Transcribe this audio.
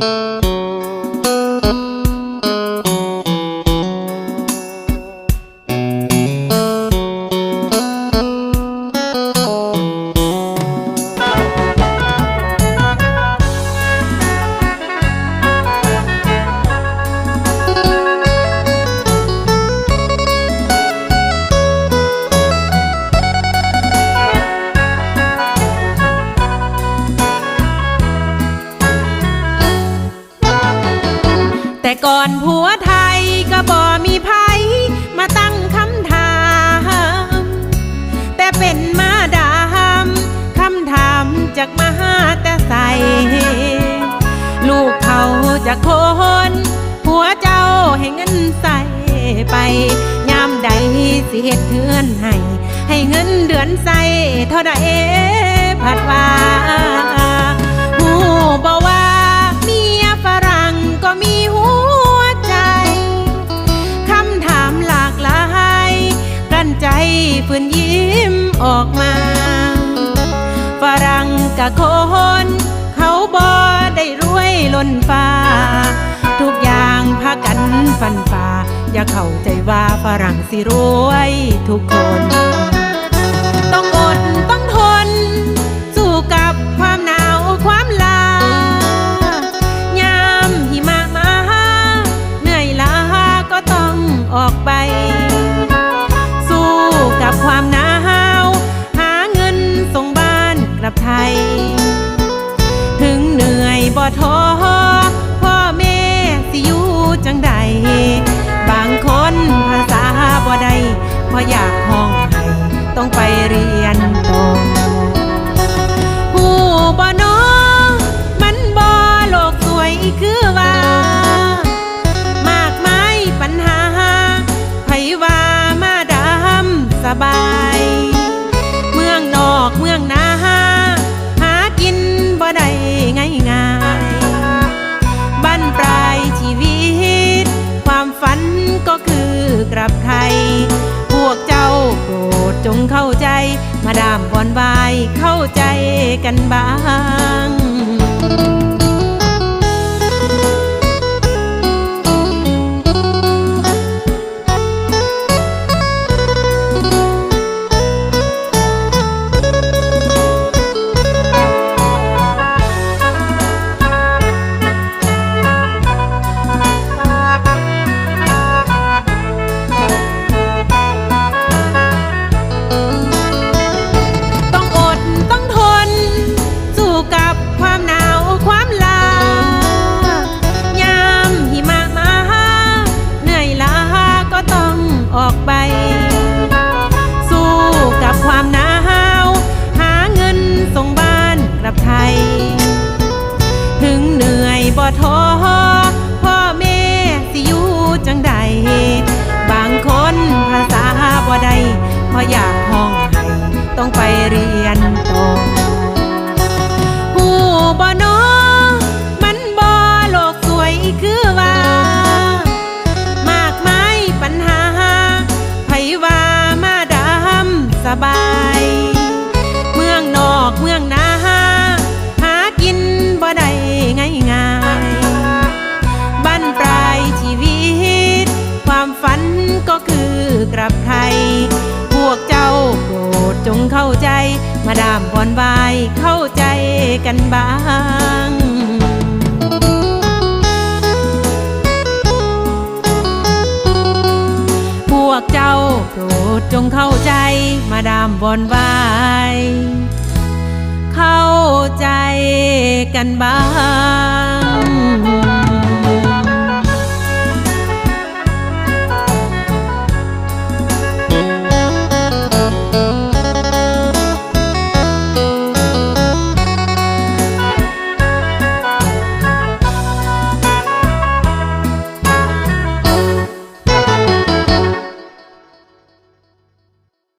แก่อนผัวไทยก็บ่มีภัยมาตั้งคำถาม แต่เป็นมาดามคำถามจากมาหาแต่ใส ลูกเขาจะโคนผัวเจ้าให้เงินใส่ไปยามใดสิเฮ็ดเทือนให้ให้เงินเดือนใส่เท่าใดผัดว่าหูบ่ว่า นยิ้มออกมา ฝรั่งกะคนเขาบ่ได้รวยล้นฟ้า ทุกอย่างพากันฟันฝ่า อย่าเข้าใจว่าฝรั่งสิรวยทุกคน ท้อพ่อแม่สิอยู่จังใด บางคนภาษาบ่ได้เพราะอยากห้องให้ต้องไปเรียนต่อผู้บ่นอมันบ่โลกสวยคือว่า มากมายปัญหาไผว่ามาดำสบาย เมืองนอกเมืองนา กันบ้าง ราะอยากห้องให้ต้องไปเรียนต่อผู้บ่นอมันบ่โลกสวยคือว่า มากมายปัญหาไผว่ามาดำสบาย เข้าใจ มาดามพรบายเข้าใจกันบ้างพวกเจ้าโปรดจงเข้าใจ มาดามบอนบายเข้าใจกันบ้าง